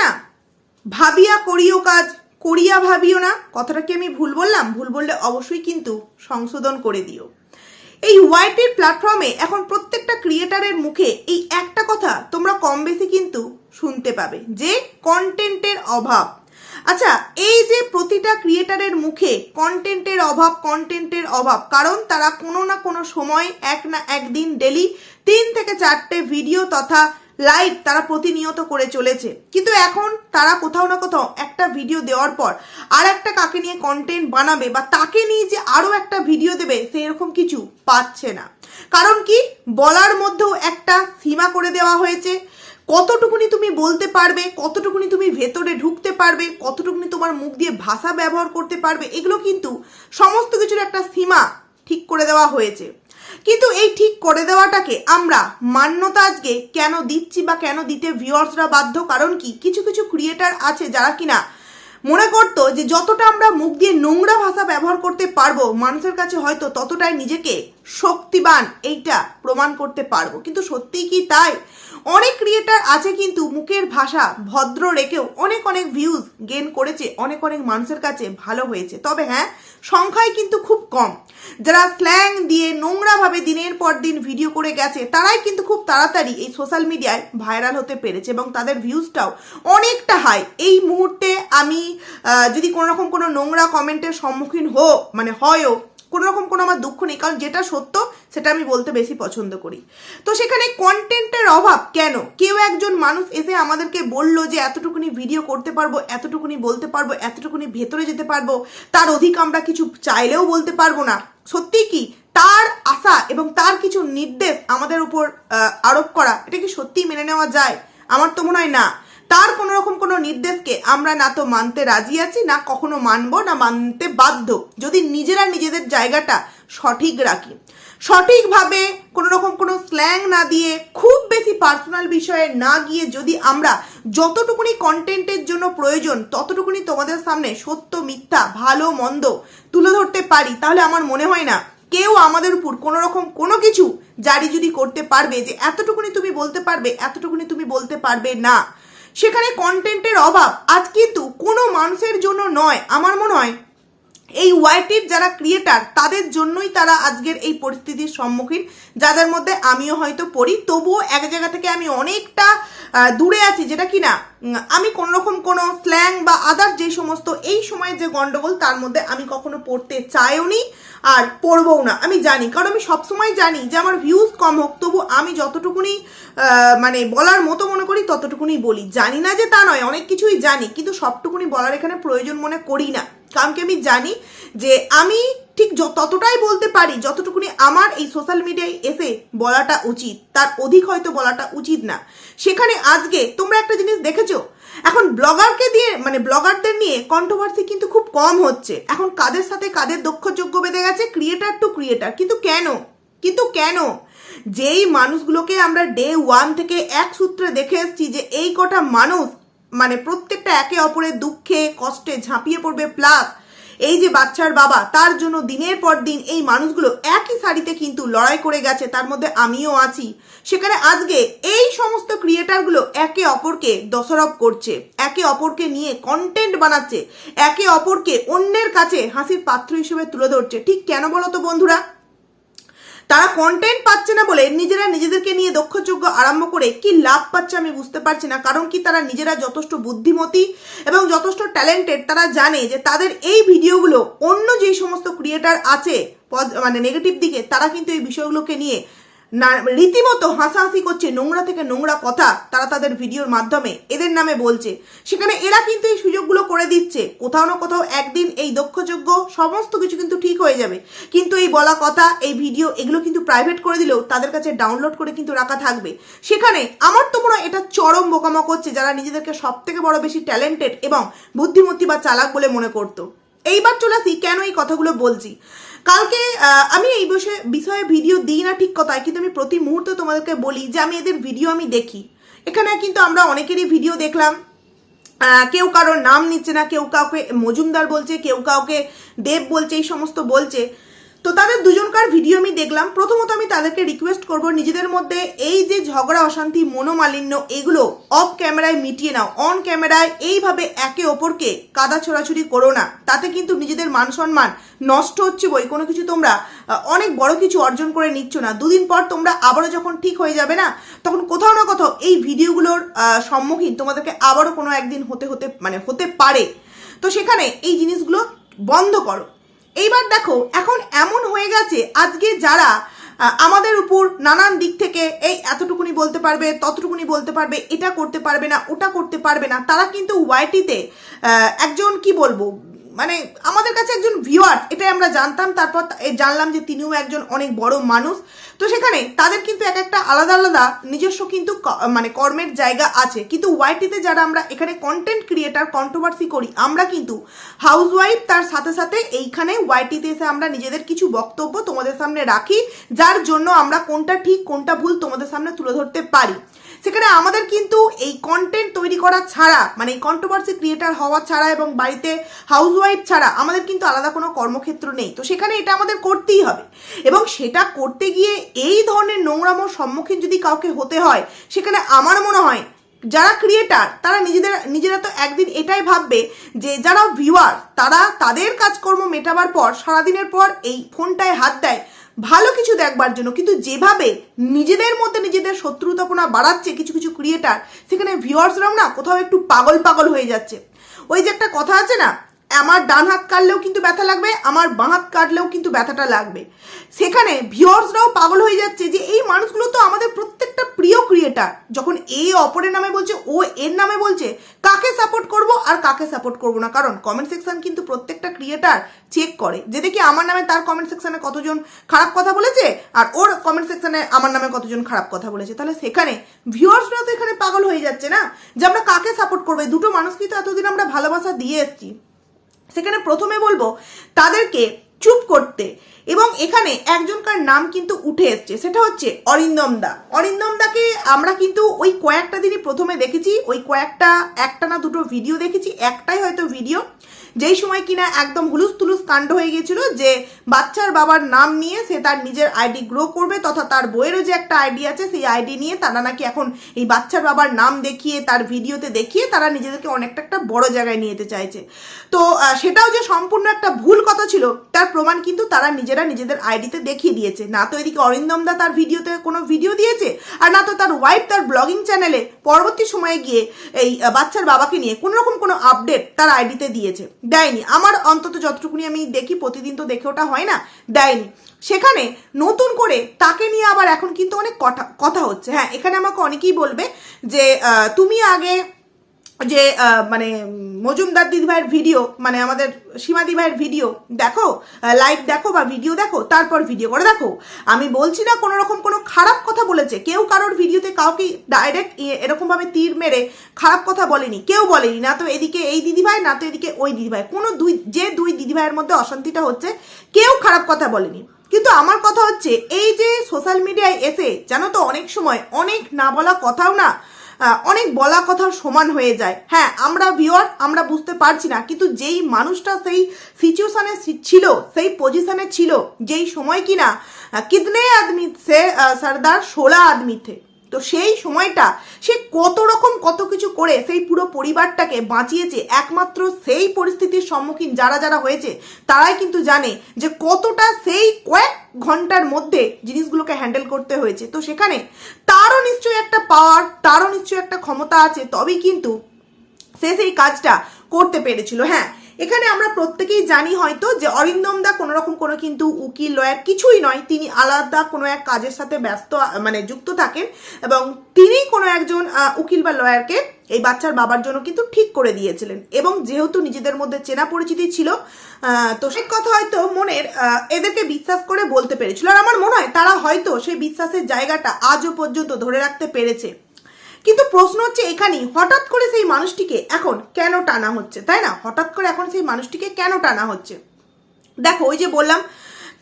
না। ভাবিয়া করিও কাজ, করিয়া ভাবিও না। কথাটা কি আমি ভুল বললাম, ভুল বললে অবশ্যই কিন্তু সংশোধন করে দিও। এই ওয়াইটির প্ল্যাটফর্মে এখন প্রত্যেকটা ক্রিয়েটারের মুখে এই একটা কথা তোমরা কম বেশি কিন্তু শুনতে পাবে, যে কন্টেন্টের অভাব। আচ্ছা এই যে প্রতিটা ক্রিয়েটারের মুখে কন্টেন্টের অভাব কন্টেন্টের অভাব, কারণ তারা কোনো না কোনো সময় এক না একদিন ডেলি তিন থেকে চারটে ভিডিও তথা লাইভ তারা প্রতিনিয়ত করে চলেছে। কিন্তু এখন তারা কোথাও না কোথাও একটা ভিডিও দেওয়ার পর আর একটা কাকে নিয়ে কন্টেন্ট বানাবে বা তাকে নিয়ে যে আরও একটা ভিডিও দেবে, সেরকম কিছু পাচ্ছে না। কারণ কি? বলার মধ্যেও একটা সীমা করে দেওয়া হয়েছে। কতটুকুনি তুমি বলতে পারবে, কতটুকুনি তুমি ভেতরে ঢুকতে পারবে, কতটুকুনি তোমার মুখ দিয়ে ভাষা ব্যবহার করতে পারবে, এগুলো কিন্তু সমস্ত কিছুর একটা সীমা ঠিক করে দেওয়া হয়েছে। কিন্তু এই ঠিক করে দেওয়াটাকে আমরা মান্যতা আজকে কেন দিচ্ছি বা কেন দিতে ভিউয়ার্সরা বাধ্য? কারণ কি? কিছু কিছু ক্রিয়েটার আছে যারা কিনা মনে করতো যে যতটা আমরা মুখ দিয়ে নোংরা ভাষা ব্যবহার করতে পারব, মানুষের কাছে হয়তো ততটাই নিজেকে শক্তিবান এইটা প্রমাণ করতে পারব। কিন্তু সত্যিই কি তাই? অনেক ক্রিয়েটার আছে কিন্তু মুখের ভাষা ভদ্র রেখেও অনেক অনেক ভিউজ গেন করেছে, অনেক অনেক মানুষের কাছে ভালো হয়েছে। তবে হ্যাঁ সংখ্যায় কিন্তু খুব কম। যারা স্ল্যাং দিয়ে নোংরাভাবে দিনের পর দিন ভিডিও করে গেছে, তারাই কিন্তু খুব তাড়াতাড়ি এই সোশ্যাল মিডিয়ায় ভাইরাল হতে পেরেছে এবং তাদের ভিউজটাও অনেকটা হাই এই মুহূর্তে আমি যদি কোনো রকম কোনো নোংরা কমেন্টের সম্মুখীন হো মানে হয়ও কোনো রকম কোনো আমার দুঃখ নেই, কারণ যেটা সত্য সেটা আমি বলতে বেশি পছন্দ করি। তো সেখানে কন্টেন্টের অভাব কেন? কেউ একজন মানুষ এসে আমাদেরকে বলল যে, এতটুকুনি ভিডিও করতে পারব, এতটুকুনি বলতে পারব, এতটুকুনি ভেতরে যেতে পারব, তার অধিক আমরা কিছু চাইলেও বলতে পারব না। সত্যি কি? তার আশা এবং তার কিছু নির্দেশ আমাদের উপর আরোপ করা, এটা কি সত্যিই মেনে নেওয়া যায়? আমার তো মনে হয় না। তার কোনো রকম কোনো নির্দেশকে আমরা না তো মানতে রাজি আছি, না কখনো মানব, না মানতে বাধ্য। যদি নিজেরা নিজেদের জায়গাটা সঠিক রাখি। সঠিকভাবে কোনো রকম কোনো স্ল্যাং না দিয়ে, খুব বেশি পার্সোনাল বিষয়ে না গিয়ে যদি আমরা যতটুকুনি কন্টেন্টের জন্য প্রয়োজন, ততটুকুনি তোমাদের সামনে সত্য, মিথ্যা, ভালো, মন্দ তুলে ধরতে পারি, তাহলে আমার মনে হয় না কেউ আমাদের উপর কোনো রকম কোনো কিছু জারি জুরি করতে পারবে যে এতটুকুনি তুমি বলতে পারবে, এতটুকুনি তুমি বলতে পারবে না। সেখানে কন্টেন্টের অভাব। আজ কিন্তু কোনো মানুষের জন্য নয়, আমার মনে হয়। এই ওয়াইটির যারা ক্রিয়েটার তাদের জন্যই তারা আজকের এই পরিস্থিতির সম্মুখীন, যাদের মধ্যে আমিও হয়তো পড়ি। তবুও এক জায়গা থেকে আমি অনেকটা দূরে আছি, যেটা কি না আমি কোনো রকম কোনো স্ল্যাং বা আদার যে সমস্ত, এই সময়ের যে গণ্ডগোল তার মধ্যে আমি কখনো পড়তে চাইও নি আর পড়বও না। আমি জানি, কারণ আমি সবসময় জানি যে আমার ভিউজ কম হোক, তবু আমি যতটুকুনি মানে বলার মতো মনে করি, ততটুকুনি বলি। জানি না যে তা নয়, অনেক কিছুই জানি, কিন্তু সবটুকুনি বলার এখানে প্রয়োজন মনে করি না। কারণ কি আমি জানি যে আমি ঠিক ততটাই বলতে পারি যতটুকুনি আমার এই সোশ্যাল মিডিয়ায় এসে বলাটা উচিত। তার অধিক হয়তো বলাটা উচিত না। সেখানে আজকে তোমরা একটা জিনিস দেখেছ? এখন ব্লগারকে দিয়ে মানে ব্লগারদের নিয়ে কন্ট্রোভার্সি কিন্তু খুব কম হচ্ছে। এখন কাদের সাথে কাদের দক্ষযোগ্য বেঁধে গেছে? ক্রিয়েটার টু ক্রিয়েটার কিন্তু কেন? কিন্তু কেন? যেই মানুষগুলোকে আমরা ডে ওয়ান থেকে এক সূত্রে দেখে এসেছি যে এই কটা মানুষ মানে প্রত্যেকটা একে অপরের দুঃখে, কষ্টে ঝাঁপিয়ে পড়বে। প্লাস, এই যে বাচ্চার বাবা, তার জন্য দিনের পর দিন এই মানুষগুলো একই শাড়িতে কিন্তু লড়াই করে গেছে, তার মধ্যে আমিও আছি। সেখানে আজকে এই সমস্ত ক্রিয়েটারগুলো একে অপরকে দোষারোপ করছে, একে অপরকে নিয়ে কন্টেন্ট বানাচ্ছে, একে অপরকে অন্যের কাছে হাসির পাত্র হিসেবে তুলে ধরছে। ঠিক কেন বলো তো বন্ধুরা? তারা কন্টেন্ট পাচ্ছে না বলে নিজেরা নিজেদেরকে নিয়ে দক্ষযোগ্য আরম্ভ করে কি লাভ পাচ্ছে আমি বুঝতে পারছি না। কারণ কি তারা নিজেরা যথেষ্ট বুদ্ধিমতি এবং যথেষ্ট ট্যালেন্টেড তারা জানে যে তাদের এই ভিডিওগুলো অন্য যেই সমস্ত ক্রিয়েটার আছে মানে নেগেটিভ দিকে, তারা কিন্তু এই বিষয়গুলোকে নিয়ে না, রীতিমতো হাসাহাসি করছে নোংরা থেকে নোংরা কথা তারা তাদের ভিডিওর মাধ্যমে এদের নামে বলছে। সেখানে এরা কিন্তু এই সুযোগগুলো করে দিচ্ছে। কোথাও না কোথাও একদিন এই দক্ষযোগ্য সমস্ত কিছু কিন্তু ঠিক হয়ে যাবে। কিন্তু এই বলা কথা, এই ভিডিও, এগুলো কিন্তু প্রাইভেট করে দিলেও তাদের কাছে ডাউনলোড করে কিন্তু রাখা থাকবে। সেখানে আমার তো মনে হয় এটা চরম বোকামো করছে যারা নিজেদেরকে সব থেকে বড় বেশি ট্যালেন্টেড এবং বুদ্ধিমতী বা চালাক বলে মনে করতো। এইবার চলে আসি কেন এই কথাগুলো বলছি। কালকে আমি এই বিষয়ে বিষয়ে ভিডিও দিই না ঠিক কথা কিন্তু আমি প্রতি মুহূর্তে তোমাদেরকে বলি যে আমি এদের ভিডিও আমি দেখি। এখানে কিন্তু আমরা অনেকেরই ভিডিও দেখলাম। কেউ কারোর নাম নিচ্ছে না, কেউ কাউকে মজুমদার বলছে, কেউ কাউকে দেব বলছে, এই সমস্ত বলছে। তো তাদের দুজনকার ভিডিও আমি দেখলাম। প্রথমত আমি তাদেরকে রিকোয়েস্ট করব, নিজেদের মধ্যে এই যে ঝগড়া, অশান্তি, মনোমালিন্য, এগুলো অফ ক্যামেরায় মিটিয়ে নাও। অন ক্যামেরায় এইভাবে একে অপরকে কাদা ছোড়াছুড়ি করো না। তাতে কিন্তু নিজেদের মান সম্মান নষ্ট হচ্ছে বই। কোনো কিছু তোমরা অনেক বড় কিছু অর্জন করে নিচ্ছ না। দুদিন পর তোমরা আবারও যখন ঠিক হয়ে যাবে না, তখন কোথাও না কোথাও এই ভিডিওগুলোর সম্মুখীন তোমাদেরকে আবারও কোনো একদিন হতে হতে মানে হতে পারে। তো সেখানে এই জিনিসগুলো বন্ধ করো। এইবার দেখো, এখন এমন হয়ে গেছে, আজকে যারা আমাদের উপর নানান দিক থেকে এই এতটুকুনি বলতে পারবে, ততটুকুনি বলতে পারবে, এটা করতে পারবে না, ওটা করতে পারবে না, তারা কিন্তু ওয়াইটিতে একজন কি বলব মানে আমাদের কাছে একজন ভিউয়ার এটাই আমরা জানতাম, তারপর জানলাম যে তিনিও একজন অনেক বড় মানুষ তো সেখানে তাদের কিন্তু এক একটা আলাদা আলাদা নিজস্ব কিন্তু মানে কর্মের জায়গা আছে। কিন্তু ওয়াইটিতে যারা আমরা এখানে কন্টেন্ট ক্রিয়েটার কন্ট্রোভার্সি করি, আমরা কিন্তু হাউসওয়াইফ তার সাথে সাথে এইখানে ওয়াইটিতে এসে আমরা নিজেদের কিছু বক্তব্য তোমাদের সামনে রাখি, যার জন্য আমরা কোনটা ঠিক, কোনটা ভুল তোমাদের সামনে তুলে ধরতে পারি। সেখানে আমাদের কিন্তু এই কন্টেন্ট তৈরি করা ছাড়া মানে এই কন্ট্রোভার্সি ক্রিয়েটার হওয়া ছাড়া এবং বাড়িতে হাউসওয়াইফ ছাড়া আমাদের কিন্তু আলাদা কোনো কর্মক্ষেত্র নেই। তো সেখানে এটা আমাদের করতেই হবে। এবং সেটা করতে গিয়ে এই ধরনের নোংরামোর সম্মুখীন যদি কাউকে হতে হয়, সেখানে আমার মনে হয় যারা ক্রিয়েটার তারা নিজেদের, নিজেরা তো একদিন এটাই ভাববে যে যারা ভিউয়ার তারা তাদের কাজকর্ম মেটাবার পর, সারাদিনের পর এই ফোনটায় হাত দেয় ভালো কিছু দেখবার জন্য, কিন্তু যেভাবে নিজেদের মধ্যে নিজেদের শত্রুতাপনা বাড়াচ্ছে কিছু কিছু ক্রিয়েটার সেখানে ভিউয়ার্সরাও না কোথাও একটু পাগল পাগল হয়ে যাচ্ছে। ওই যে একটা কথা আছে না আমার ডান হাত কাটলেও কিন্তু ব্যথা লাগবে, আমার বাঁ হাত কাটলেও কিন্তু ব্যথাটা লাগবে। সেখানে ভিউয়ার্সরাও পাগল হয়ে যাচ্ছে যে এই মানুষগুলো তো আমাদের প্রত্যেকটা প্রিয় ক্রিয়েটার যখন এ অপরের নামে বলছে, ও এর নামে বলছে, কাকে সাপোর্ট করব আর কাকে সাপোর্ট করব না? কারণ কমেন্ট সেকশন কিন্তু প্রত্যেকটা ক্রিয়েটার চেক করে। যে দেখি আমার নামে তার কমেন্ট সেকশনে কতজন খারাপ কথা বলেছে, আর ওর কমেন্ট সেকশনে আমার নামে কতজন খারাপ কথা বলেছে। তাহলে সেখানে ভিউয়ার্সরা তো এখানে পাগল হয়ে যাচ্ছে না? যে আমরা কাকে সাপোর্ট করব? দুটো মানুষকেই তো এতদিন আমরা ভালোবাসা দিয়ে এসেছি। সেখানে প্রথমে বলব, তাদেরকে চুপ করতে। এবং এখানে একজনকার নাম কিন্তু উঠে এসছে, সেটা হচ্ছে অরিন্দম দা। অরিন্দম দাকে আমরা কিন্তু ওই কয়েকটা দিনই প্রথমে দেখেছি, ওই কয়েকটা, একটা না দুটো ভিডিও দেখেছি, একটাই হয়তো ভিডিও যেই সময় কিনা একদম হুলুস তুলুস কাণ্ড হয়ে গেছিল যে বাচ্চার বাবার নাম নিয়ে সে তার নিজের আইডি গ্রো করবে তথা তার বইয়েরও যে একটা আইডি আছে সেই আইডি নিয়ে তারা নাকি এখন এই বাচ্চার বাবার নাম দেখিয়ে, তার ভিডিওতে দেখিয়ে তারা নিজেদেরকে অনেকটা একটা বড় জায়গায় নিয়ে যেতে চাইছে। তো সেটাও যে সম্পূর্ণ একটা ভুল কথা ছিল, তার প্রমাণ কিন্তু তারা নিজেরা নিজেদের আইডিতে দেখিয়ে দিয়েছে। না তো এদিকে অরিন্দম দা তার ভিডিওতে কোনো ভিডিও দিয়েছে আর না তো তার ওয়াইফ তার ব্লগিং চ্যানেলে পরবর্তী সময়ে গিয়ে এই বাচ্চার বাবাকে নিয়ে কোনো রকম কোনো আপডেট তার আইডিতে দিয়েছে। দেয়নি। আমার অন্তত যতটুকুনি আমি দেখি, প্রতিদিন তো দেখে ওটা হয় না, দেয়নি। সেখানে নতুন করে তাকে নিয়ে আবার এখন কিন্তু অনেক কথা কথা হচ্ছে। হ্যাঁ এখানে আমাকে অনেকেই বলবে যে তুমি আগে যে মানে মজুমদার দিদি ভাইয়ের ভিডিও মানে আমাদের সীমা দি ভাইয়ের ভিডিও দেখো লাইভ দেখো বা ভিডিও দেখো, তারপর ভিডিও করে দেখো। আমি বলছি না কোনো রকম কোনো খারাপ কথা বলেছে, কেউ কারোর ভিডিওতে কাউকে ডাইরেক্ট এরকম ভাবে তীর মেরে খারাপ কথা বলেনি, কেউ বলেনি, না তো এদিকে এই দিদি ভাই, না তো এদিকে ওই দিদি ভাই। কোনো দুই, যে দুই দিদি ভাইয়ের মধ্যে অশান্তিটা হচ্ছে, কেউ খারাপ কথা বলেনি। কিন্তু আমার কথা হচ্ছে, এই যে সোশ্যাল মিডিয়ায় এসে, জানো তো, অনেক সময় অনেক না বলা কথাও না অনেক বলা কথার সমান হয়ে যায়। হ্যাঁ আমরা ভিওয়ার আমরা বুঝতে পারছি না, কিন্তু যেই মানুষটা সেই সিচুয়েশানে ছিল, সেই পজিশনে ছিল, যেই সময় কিনা কিদনে আদমি সে সর্দার ষোলা আদমি থে তো সেই সময়টা সে কত রকম কত কিছু করে সেই পুরো পরিবারটাকে বাঁচিয়েছে, একমাত্র সেই পরিস্থিতির সম্মুখীন যারা যারা হয়েছে, তারাই কিন্তু জানে যে কতটা সেই কয়েক ঘণ্টার মধ্যে জিনিসগুলোকে হ্যান্ডেল করতে হয়েছে। তো সেখানে তারও নিশ্চয়ই একটা পাওয়ার, তারও নিশ্চয়ই একটা ক্ষমতা আছে, তবেই কিন্তু সে সেই কাজটা করতে পেরেছিল। হ্যাঁ এখানে আমরা প্রত্যেকেই জানি হয়তো যে অরিন্দম দা কোনো রকম কোনো কিন্তু উকিল, লয়ার কিছুই নয়। তিনি আলাদা কোনো এক কাজের সাথে ব্যস্ত মানে যুক্ত থাকেন এবং তিনি কোনো একজন উকিল বা লয়ারকে এই বাচ্চার বাবার জন্য কিন্তু ঠিক করে দিয়েছিলেন। এবং যেহেতু নিজেদের মধ্যে চেনা পরিচিতি ছিল তো সে কথা হয়তো মনের এদেরকে বিশ্বাস করে বলতে পেরেছিল। আর আমার মনে হয় তারা হয়তো সেই বিশ্বাসের জায়গাটা আজও পর্যন্ত ধরে রাখতে পেরেছে। কিন্তু প্রশ্ন হচ্ছে এখানেই, হঠাৎ করে সেই মানুষটিকে এখন কেন টানা হচ্ছে, তাই না? হঠাৎ করে এখন সেই মানুষটিকে কেন টানা হচ্ছে? দেখো, ওই যে বললাম,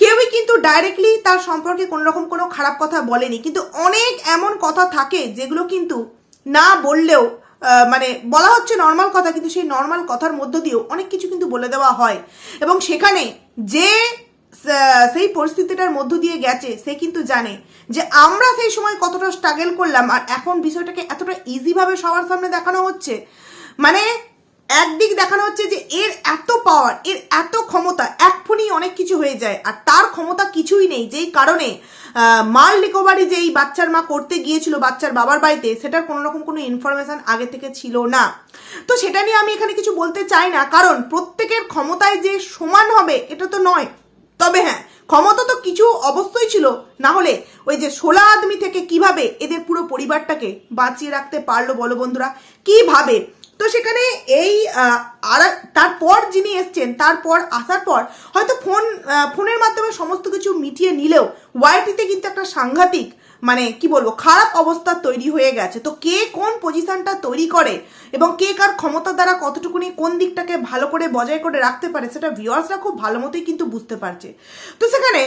কেউই কিন্তু ডাইরেক্টলি তার সম্পর্কে কোনো রকম কোনো খারাপ কথা বলেনি, কিন্তু অনেক এমন কথা থাকে যেগুলো কিন্তু না বললেও মানে বলা হচ্ছে নর্মাল কথা, কিন্তু সেই নর্মাল কথার মধ্য দিয়েও অনেক কিছু কিন্তু বলে দেওয়া হয়। এবং সেখানে যে সেই পরিস্থিতিটার মধ্য দিয়ে গেছে, সে কিন্তু জানে যে আমরা সেই সময় কতটা স্ট্রাগল করলাম আর এখন বিষয়টাকে এতটা ইজিভাবে সবার সামনে দেখানো হচ্ছে। মানে একদিক দেখানো হচ্ছে যে এর এত পাওয়ার এর এত ক্ষমতা, এক ফোনেই অনেক কিছু হয়ে যায় আর তার ক্ষমতা কিছুই নেই। যেই কারণে মাল রিকভারি যেই বাচ্চার মা করতে গিয়েছিল বাচ্চার বাবার বাড়িতে, সেটার কোনো রকম কোনো ইনফরমেশন আগে থেকে ছিল না। তো সেটা নিয়ে আমি এখানে কিছু বলতে চাই না, কারণ প্রত্যেকের ক্ষমতায় যে সমান হবে, এটা তো নয়। তবে হ্যাঁ ক্ষমতা তো কিছু অবশ্যই ছিল। না হলে ওই যে ষোলা আদমি থেকে কীভাবে এদের পুরো পরিবারটাকে বাঁচিয়ে রাখতে পারল বলো বন্ধুরা? কীভাবে? তো সেখানে এই আর, তারপর যিনি এসছেন, তারপর আসার পর হয়তো ফোন ফোনের মাধ্যমে সমস্ত কিছু মিটিয়ে নিলেও, ওয়াইটিতে কিন্তু একটা সাংঘাতিক মানে কি বলব, খারাপ অবস্থা তৈরি হয়ে গেছে। তো কে কোন পজিশনটা তৈরি করে এবং কে কার ক্ষমতা দ্বারা কতটুকুনি কোন দিকটাকে ভালো করে বজায় করে রাখতে পারে, সেটা ভিউয়ার্সরা খুব ভালো মতোই কিন্তু বুঝতে পারছে। তো সেখানে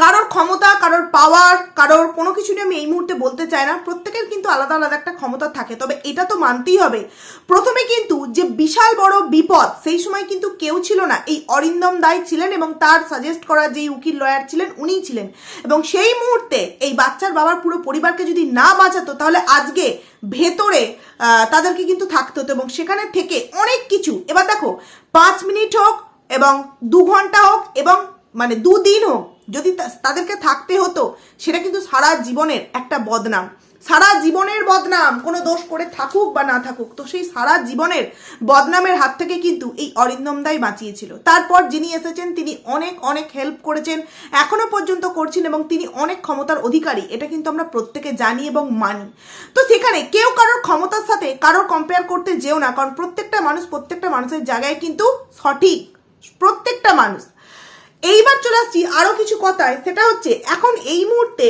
কারোর ক্ষমতা, কারোর পাওয়ার কারোর কোনো কিছু নিয়ে আমি এই মুহূর্তে বলতে চাই না। প্রত্যেকের কিন্তু আলাদা আলাদা একটা ক্ষমতা থাকে, তবে এটা তো মানতেই হবে। প্রথমে কিন্তু যে বিশাল বড় বিপদ, সেই সময় কিন্তু কেউ ছিল না। এই অরিন্দম দায় ছিলেন এবং তার সাজেস্ট করা যেই উকিল লয়ার ছিলেন, উনিই ছিলেন। এবং সেই মুহূর্তে এই বাচ্চার বাবার পুরো পরিবারকে যদি না বাঁচাতো, তাহলে আজকে ভেতরে তাদেরকে কিন্তু থাকতে হতো এবং সেখানে থেকে অনেক কিছু। এবার দেখো, পাঁচ মিনিট হোক এবং দু ঘণ্টা হোক এবং মানে দুদিন হোক যদি তাদেরকে থাকতে হতো, সেটা কিন্তু সারা জীবনের একটা বদনাম। সারা জীবনের বদনাম, কোনো দোষ করে থাকুক বা না থাকুক, তো সেই সারা জীবনের বদনামের হাত থেকে কিন্তু এই অরিন্দম দাই বাঁচিয়েছিল। তারপর যিনি এসেছেন, তিনি অনেক অনেক হেল্প করেছেন, এখনও পর্যন্ত করছেন এবং তিনি অনেক ক্ষমতার অধিকারী। এটা কিন্তু আমরা প্রত্যেকে জানি এবং মানি। তো সেখানে কেউ কারোর ক্ষমতার সাথে কারোর কম্পেয়ার করতে যেও না, কারণ প্রত্যেকটা মানুষ প্রত্যেকটা মানুষের জায়গায় কিন্তু সঠিক। প্রত্যেকটা মানুষ। এইবার চলে আসছি আরও কিছু কথায়, সেটা হচ্ছে এখন এই মুহূর্তে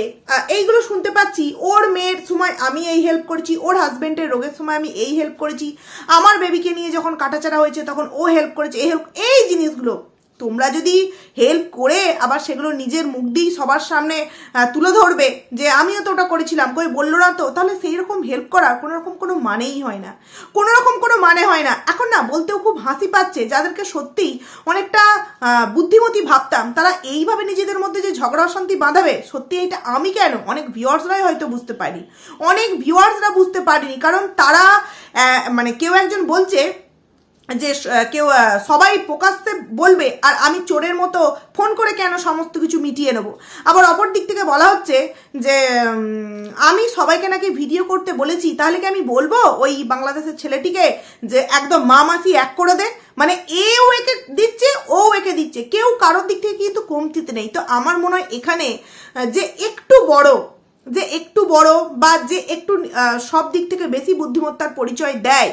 এইগুলো শুনতে পাচ্ছি, ওর মেয়ের সময় আমি এই হেল্প করেছি, ওর হাজবেন্ডের রোগের সময় আমি এই হেল্প করেছি, আমার বেবিকে নিয়ে যখন কাটাচাড়া হয়েছে তখন ও হেল্প করেছে, এই হেল্প এই জিনিসগুলো তোমরা যদি হেল্প করে আবার সেগুলো নিজের মুখ দিয়েই সবার সামনে তুলে ধরবে যে আমিও তো ওটা করেছিলাম, কই বলল না তো, তাহলে সেই রকম হেল্প করার কোনো রকম কোনো মানেই হয় না। কোনো রকম কোনো মানে হয় না। এখন না, বলতেও খুব হাসি পাচ্ছে যাদেরকে সত্যিই অনেকটা বুদ্ধিমতী ভাবতাম, তারা এইভাবে নিজেদের মধ্যে যে ঝগড়া অশান্তি বাঁধাবে, সত্যি এটা আমি কেন? অনেক ভিউয়ার্সরাই হয়তো বুঝতে পারি অনেক ভিউয়ার্সরা বুঝতে পারিনি, কারণ তারা মানে কেউ একজন বলছে যে কেউ সবাই প্রকাশ্যে বলবে, আর আমি চোরের মতো ফোন করে কেন সমস্ত কিছু মিটিয়ে নেব? আবার অপর দিক থেকে বলা হচ্ছে যে আমি সবাইকে নাকি ভিডিও করতে বলেছি, তাহলে কি আমি বলব ওই বাংলাদেশের ছেলেটিকে যে, একদম মা মাসি এক করে দে? মানে এও একে দিচ্ছে, ও একে দিচ্ছে। কেউ কারোর দিক থেকে কিন্তু কমতিতে নেই। তো আমার মনে হয় এখানে যে একটু বড়, যে একটু বড় বা যে একটু সব দিক থেকে বেশি বুদ্ধিমত্তার পরিচয় দেয়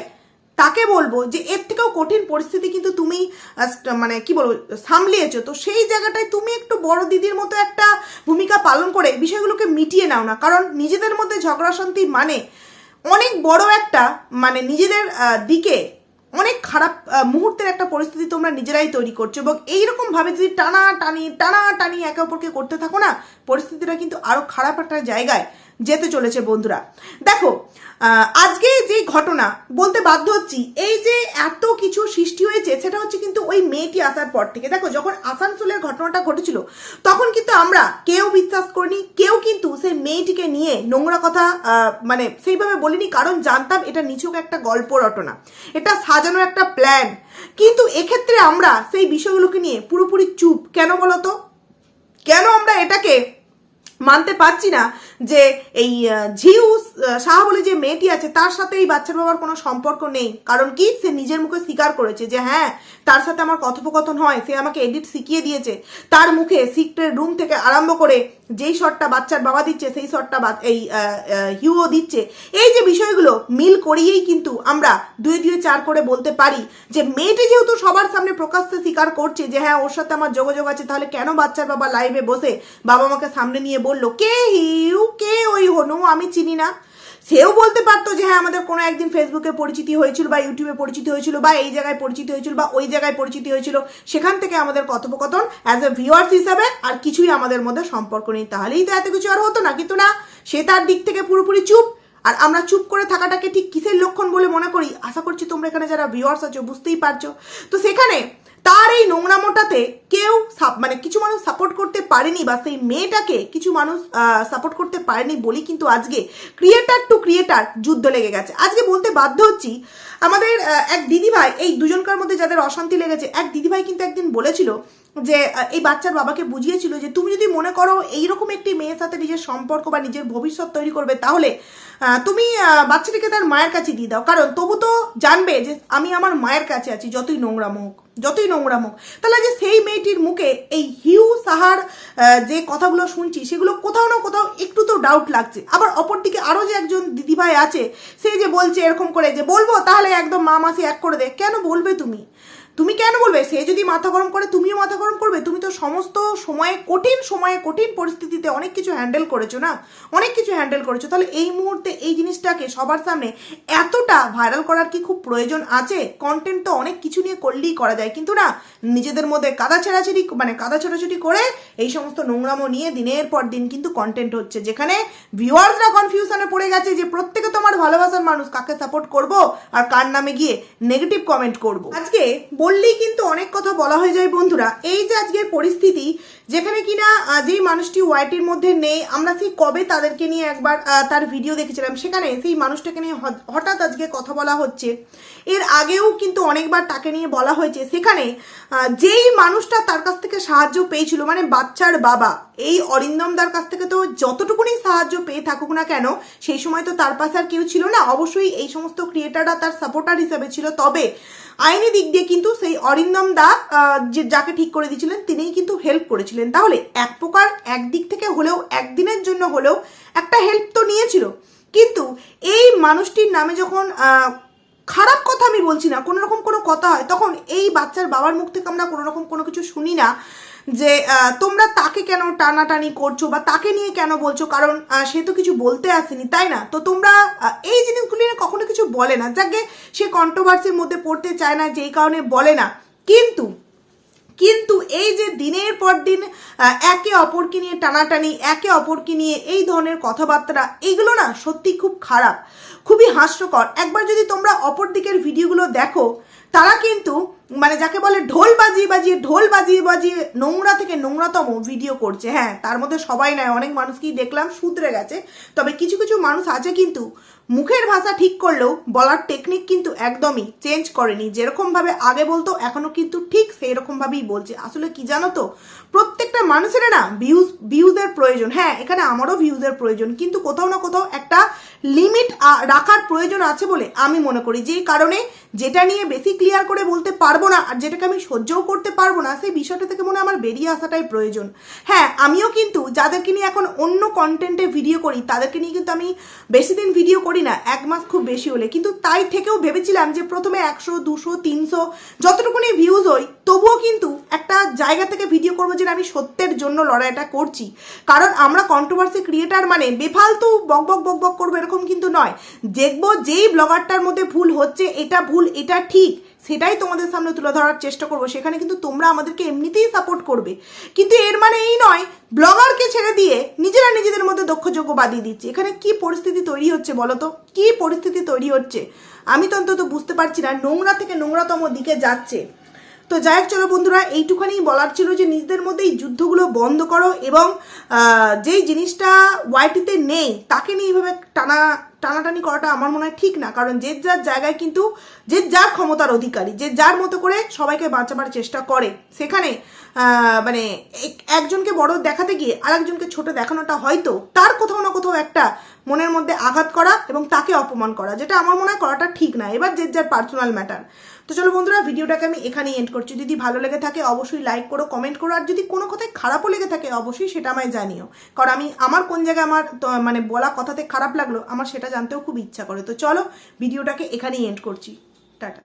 তাকে বলব যে এর থেকেও কঠিন পরিস্থিতি কিন্তু তুমি মানে কি বলব, সামলিয়েছো। তো সেই জায়গাটায় তুমি একটু বড় দিদির মতো একটা ভূমিকা পালন করে বিষয়গুলোকে মিটিয়ে নাও না। কারণ নিজেদের মধ্যে ঝগড়া শান্তি মানে অনেক বড় একটা মানে নিজেদের দিকে অনেক খারাপ মুহূর্তের একটা পরিস্থিতি তোমরা নিজেরাই তৈরি করছ। এবং এইরকম ভাবে যদি টানা টানি টানা টানি একে অপরকে করতে থাকো না, পরিস্থিতিটা কিন্তু আরও খারাপ একটা জায়গায় যেতে চলেছে বন্ধুরা। দেখো আজকে যে ঘটনা বলতে বাধ্য হচ্ছি, এই যে এত কিছু সৃষ্টি হয়েছে, সেটা হচ্ছে কিন্তু ওই মেয়েটি আসার পর থেকে। দেখো, যখন আসানসোলের ঘটনাটা ঘটেছিল, তখন কিন্তু আমরা কেউ বিশ্বাস করিনি, কেউ কিন্তু সেই মেয়েটিকে নিয়ে নোংরা কথা মানে সেইভাবে বলিনি, কারণ জানতাম এটা নিছক একটা গল্প রটনা। এটা সাজানোর একটা প্ল্যান কিন্তু এক্ষেত্রে আমরা সেই বিষয়গুলোকে নিয়ে পুরোপুরি চুপ। কেন বলো তো? কেন আমরা এটাকে মানতে পারছি না? যে এই ঝিউ সাহা বলে যে মেয়েটি আছে, তার সাথে এই বাচ্চার বাবার কোনো সম্পর্ক নেই। কারণ কি? সে নিজের মুখে স্বীকার করেছে যে হ্যাঁ তার সাথে আমার কথোপকথন হয়, সে আমাকে এডিট শিখিয়ে দিয়েছে। তার মুখে সিক্রেট রুম থেকে আরম্ভ করে যেই শটটা বাচ্চার বাবা দিচ্ছে, সেই শটটা এই হিউও দিচ্ছে। এই যে বিষয়গুলো মিল করিয়েই কিন্তু আমরা দুয়ে দুয়ে চার করে বলতে পারি যে, মেয়েটি যেহেতু সবার সামনে প্রকাশ্যে স্বীকার করছে যে হ্যাঁ ওর সাথে আমার যোগাযোগ আছে, তাহলে কেন বাচ্চার বাবা লাইভে বসে বাবা মাকে সামনে নিয়ে বলল? কে হিউ? কে ওই হনু? আমি চিনি না। সেও বলতে পারতো যে হ্যাঁ আমাদের কোনো একদিন ফেসবুকে পরিচিতি হয়েছিল বা ইউটিউবে পরিচিতি হয়েছিল বা এই জায়গায় পরিচিতি হয়েছিল বা ওই জায়গায় পরিচিতি হয়েছিল। সেখান থেকে আমাদের কথোপকথন অ্যাজ এ ভিউয়ার্স হিসাবে আর কিছুই আমাদের মধ্যে সম্পর্ক নেই। তাহলেই তো এত কিছু আর হতো না, কিন্তু না, সে তার দিক থেকে পুরোপুরি চুপ। আর আমরা চুপ করে থাকাটাকে ঠিক কিসের লক্ষণ বলে মনে করি? আশা করছি তোমরা এখানে যারা ভিউয়ার্স আছো, বুঝতেই পারছ। তো সেখানে তার এই নোংরামোটাতে কেউ সাপ- মানে কিছু মানুষ সাপোর্ট করতে পারেনি বা সেই মেয়েটাকে কিছু মানুষ সাপোর্ট করতে পারেনি বলি কিন্তু আজকে ক্রিয়েটার টু ক্রিয়েটার যুদ্ধ লেগে গেছে। আজকে বলতে বাধ্য হচ্ছি, আমাদের এক দিদিভাই, এই দুজনকার মধ্যে যাদের অশান্তি লেগেছে, এক দিদিভাই কিন্তু একদিন বলেছিল যে এই বাচ্চার বাবাকে বুঝিয়েছিল যে, তুমি যদি মনে করো এইরকম একটি মেয়ের সাথে নিজের সম্পর্ক বা নিজের ভবিষ্যৎ তৈরি করবে, তাহলে তুমি বাচ্চাটিকে তার মায়ের কাছে দিয়ে দাও। কারণ তবু তো জানবে যে, আমি আমার মায়ের কাছে আছি, যতই নোংরা মুখ যতই নোংরা মুখ। তাহলে যে সেই মেয়েটির মুখে এই হিউ, সাহার যে কথাগুলো শুনছি, সেগুলো কোথাও না কোথাও একটু তো ডাউট লাগছে। আবার অপরদিকে আরও যে একজন দিদিভাই আছে, সে যে বলছে এরকম করে যে, বলব তাহলে একদম মা মাসি এক করে দে। কেন বলবে তুমি? তুমি কেন বলবে? সে যদি মাথা গরম করে, তুমিও মাথা গরম করবে? তুমি তো সমস্ত সময়ে, কঠিন সময়ে, কঠিন পরিস্থিতিতে অনেক কিছু হ্যান্ডেল করেছ না? অনেক কিছু হ্যান্ডেল করেছ। তাহলে এই মুহূর্তে এই জিনিসটাকে সবার সামনে এতটা ভাইরাল করার কি খুব প্রয়োজন আছে? কন্টেন্ট তো অনেক কিছু নিয়ে করলেই করা যায়। কিন্তু না, নিজেদের মধ্যে কাদা ছেঁড়াছিড়ি মানে কাদা ছোড়াছুটি করে এই সমস্ত নোংরামো নিয়ে দিনের পর দিন কিন্তু কন্টেন্ট হচ্ছে। যেখানে ভিউয়ার্সরা কনফিউশনে পড়ে গেছে যে প্রত্যেকে তোমার ভালোবাসার মানুষ, কাকে সাপোর্ট করব আর কার নামে গিয়ে নেগেটিভ কমেন্ট করব? আজকে বললেই কিন্তু অনেক কথা বলা হয়ে যায়, বন্ধুরা। এই যে আজকের পরিস্থিতি, যেখানে কিনা যেই মানুষটি ওয়াইটির মধ্যে নেই, আমরা সেই কবে তাদেরকে নিয়ে একবার তার ভিডিও দেখেছিলাম, সেখানে সেই মানুষটাকে নিয়ে হঠাৎ আজকে কথা বলা হচ্ছে। এর আগেও কিন্তু অনেকবার তাকে নিয়ে বলা হয়েছে, সেখানে যেই মানুষটা তার কাছ থেকে সাহায্য পেয়েছিল মানে বাচ্চার বাবা, এই অরিন্দমদার কাছ থেকে তো যতটুকুনি সাহায্য পেয়ে থাকুক না কেন, সেই সময় তো তার পাশে আর কেউ ছিল না। অবশ্যই এই সমস্ত ক্রিয়েটাররা তার সাপোর্টার হিসেবে ছিল। তবে আইনি দিক দিয়ে কিন্তু সেই অরিন্দম দা যে যাকে ঠিক করে দিয়েছিলেন, তিনিই কিন্তু হেল্প করেছিলেন। তাহলে এক প্রকার একদিক থেকে হলেও একদিনের জন্য হলেও একটা হেল্প তো নিয়েছিল। কিন্তু এই মানুষটির নামে যখন খারাপ কথা আমি বলছি না, কোনো রকম কোনো কথা হয়, তখন এই বাচ্চার বাবার মুখ থেকে আমরা কোনো রকম কোনো কিছু শুনি না। যে তোমরা তাকে কেন টানাটানি করছ বা তাকে নিয়ে কেন বলছো? কারণ সে তো কিছু বলতে আসেনি, তাই না? তো তোমরা এই জিনিসগুলি কখনো কিছু বলে না। যাকে সে কন্ট্রোভার্সির মধ্যে পড়তে চায় না, যেই কারণে বলে না। কিন্তু কিন্তু এই যে দিনের পর দিন একে অপরকে নিয়ে টানাটানি, একে অপরকে নিয়ে এই ধরনের কথাবার্তা এইগুলো না সত্যি খুব খারাপ, খুবই হাস্যকর। একবার যদি তোমরা অপর দিকের ভিডিওগুলো দেখো, তারা কিন্তু মানে যাকে বলে ঢোল বাজিয়ে বাজিয়ে, ঢোল বাজিয়ে বাজিয়ে নোংরা থেকে নোংরাতম ভিডিও করছে। হ্যাঁ তার মধ্যে সবাই নয়, অনেক মানুষকেই দেখলাম, শুধরে গেছে। তবে কিছু কিছু মানুষ আছে কিন্তু মুখের ভাষা ঠিক করলেও বলার টেকনিক কিন্তু একদমই চেঞ্জ করেনি। যেরকমভাবে আগে বলতো, এখনও কিন্তু ঠিক সেই রকমভাবেই বলছে। আসলে কি জানো তো, প্রত্যেকটা মানুষের না ভিউজ ভিউজের প্রয়োজন। হ্যাঁ এখানে আমারও ভিউজের প্রয়োজন, কিন্তু কোথাও না কোথাও একটা লিমিট রাখার প্রয়োজন আছে বলে আমি মনে করি। যে কারণে যেটা নিয়ে বেশি ক্লিয়ার করে বলতে পারব না আর যেটাকে আমি সহ্যও করতে পারব না, সেই বিষয়টা থেকে মনে আমার বেরিয়ে আসাটাই প্রয়োজন। হ্যাঁ আমিও কিন্তু যাদেরকে নিয়ে এখন অন্য কন্টেন্টে ভিডিও করি, তাদেরকে নিয়ে কিন্তু আমি বেশি দিন ভিডিও করি না, এক মাস খুব বেশি হলে। কিন্তু তাই থেকেও ভেবেছিলাম যে প্রথমে একশো, দুশো, তিনশো যতটুকুনি ভিউজ হই তবুও কিন্তু একটা জায়গা থেকে ভিডিও করব যে আমি সত্যের জন্য লড়াইটা করছি। কারণ আমরা কন্ট্রোভার্সি ক্রিয়েটার মানে বেফালতু বক বক বক বক করব এরকম কিন্তু নয়। দেখব যেই ব্লগারটার মধ্যে ভুল হচ্ছে, এটা ভুল, এটা ঠিক। সেটাই তোমাদের সামনে তুলে ধরার চেষ্টা করব। সেখানে কিন্তু তোমরা আমাদেরকে এমনিতেই সাপোর্ট করবে। কিন্তু এর মানে এই নয় ব্লগারকে ছেড়ে দিয়ে নিজেরা নিজেদের মধ্যে দক্ষযোগ্য বাদিয়ে দিচ্ছে। এখানে কি পরিস্থিতি তৈরি হচ্ছে বলো তো? কী পরিস্থিতি তৈরি হচ্ছে? আমি তো অন্তত বুঝতে পারছি না, নোংরা থেকে নোংরাতম দিকে যাচ্ছে। তো যাই চলো বন্ধুরা, এইটুখানি বলার ছিল যে নিজেদের মধ্যে এই যুদ্ধগুলো বন্ধ করো এবং যেই জিনিসটা ওয়াইটিতে নেই, তাকে নিয়ে এইভাবে টানা, টানাটানি করাটা আমার মনে হয় ঠিক না। কারণ যে যার জায়গায় কিন্তু, যে যার ক্ষমতার অধিকারী, যে যার মতো করে সবাইকে বাঁচাবার চেষ্টা করে। সেখানে মানে এক- একজনকে বড় দেখাতে গিয়ে আরেকজনকে ছোট দেখানোটা হয়তো তার কোথাও না কোথাও একটা মনের মধ্যে আঘাত করা এবং তাকে অপমান করা, যেটা আমার মনে হয় করাটা ঠিক না। এবার যে যার পার্সোনাল ম্যাটার তো চলো বন্ধুরা, ভিডিওটাকে আমি এখানেই এন্ড করছি। যদি ভালো লেগে থাকে, অবশ্যই লাইক করো কমেন্ট করো, আর যদি কোনো কথায় খারাপও লেগে থাকে, অবশ্যই সেটা আমায় জানিও। কারণ আমি, আমার কোন জায়গায় আমার মানে বলা কথাতে খারাপ লাগল, আমার সেটা জানতেও খুব ইচ্ছা করে। তো চলো, ভিডিওটাকে এখানেই এন্ড করছি। টাটা।